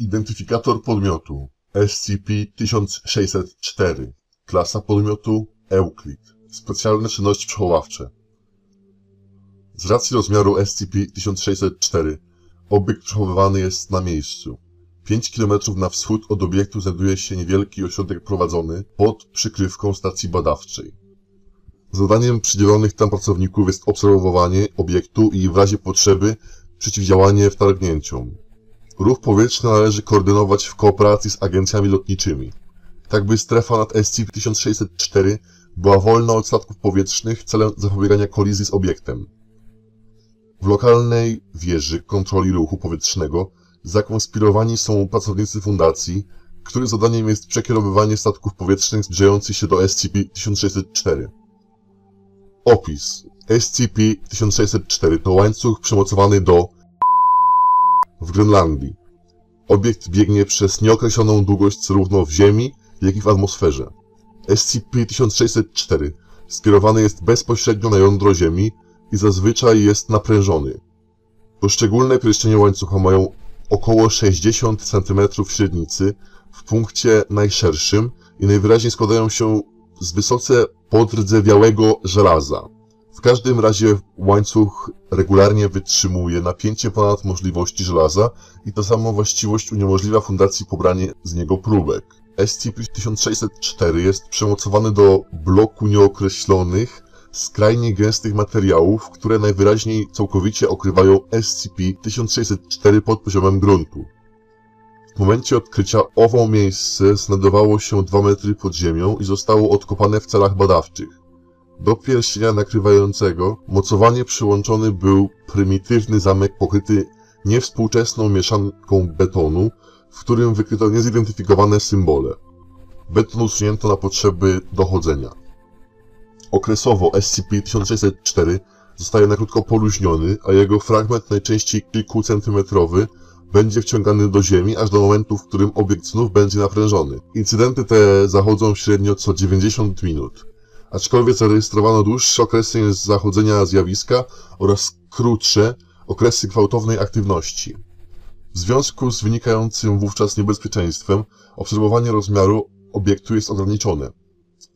Identyfikator podmiotu SCP-1604 Klasa podmiotu Euclid Specjalne czynności przechowawcze Z racji rozmiaru SCP-1604 obiekt przechowywany jest na miejscu. 5 km na wschód od obiektu znajduje się niewielki ośrodek prowadzony pod przykrywką stacji badawczej. Zadaniem przydzielonych tam pracowników jest obserwowanie obiektu i w razie potrzeby przeciwdziałanie wtargnięciom. Ruch powietrzny należy koordynować w kooperacji z agencjami lotniczymi. Tak by strefa nad SCP-1604 była wolna od statków powietrznych celem zapobiegania kolizji z obiektem. W lokalnej wieży kontroli ruchu powietrznego zakonspirowani są pracownicy fundacji, których zadaniem jest przekierowywanie statków powietrznych zbliżających się do SCP-1604. Opis SCP-1604 to łańcuch przymocowany do w Grenlandii. Obiekt biegnie przez nieokreśloną długość zarówno w Ziemi, jak i w atmosferze. SCP-1604 skierowany jest bezpośrednio na jądro Ziemi i zazwyczaj jest naprężony. Poszczególne pierścienie łańcucha mają około 60 cm średnicy w punkcie najszerszym i najwyraźniej składają się z wysoce podrdzewiałego żelaza. W każdym razie łańcuch regularnie wytrzymuje napięcie ponad możliwości żelaza i ta sama właściwość uniemożliwia fundacji pobranie z niego próbek. SCP-1604 jest przemocowany do bloku nieokreślonych, skrajnie gęstych materiałów, które najwyraźniej całkowicie okrywają SCP-1604 pod poziomem gruntu. W momencie odkrycia owo miejsce znajdowało się 2 metry pod ziemią i zostało odkopane w celach badawczych. Do pierścienia nakrywającego mocowanie przyłączony był prymitywny zamek pokryty niewspółczesną mieszanką betonu, w którym wykryto niezidentyfikowane symbole. Beton usunięto na potrzeby dochodzenia. Okresowo SCP-1604 zostaje na krótko poluźniony, a jego fragment najczęściej kilkucentymetrowy będzie wciągany do ziemi aż do momentu, w którym obiekt znów będzie naprężony. Incydenty te zachodzą średnio co 90 minut. Aczkolwiek zarejestrowano dłuższe okresy zachodzenia zjawiska oraz krótsze okresy gwałtownej aktywności. W związku z wynikającym wówczas niebezpieczeństwem, obserwowanie rozmiaru obiektu jest ograniczone.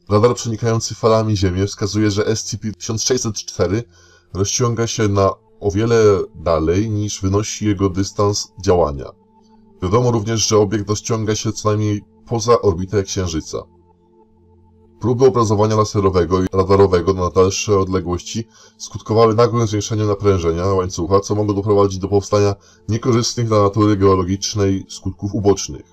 Radar przenikający falami Ziemię wskazuje, że SCP-1604 rozciąga się na o wiele dalej niż wynosi jego dystans działania. Wiadomo również, że obiekt rozciąga się co najmniej poza orbitę Księżyca. Próby obrazowania laserowego i radarowego na dalsze odległości skutkowały nagłym zwiększeniem naprężenia łańcucha, co mogło doprowadzić do powstania niekorzystnych dla natury geologicznej skutków ubocznych.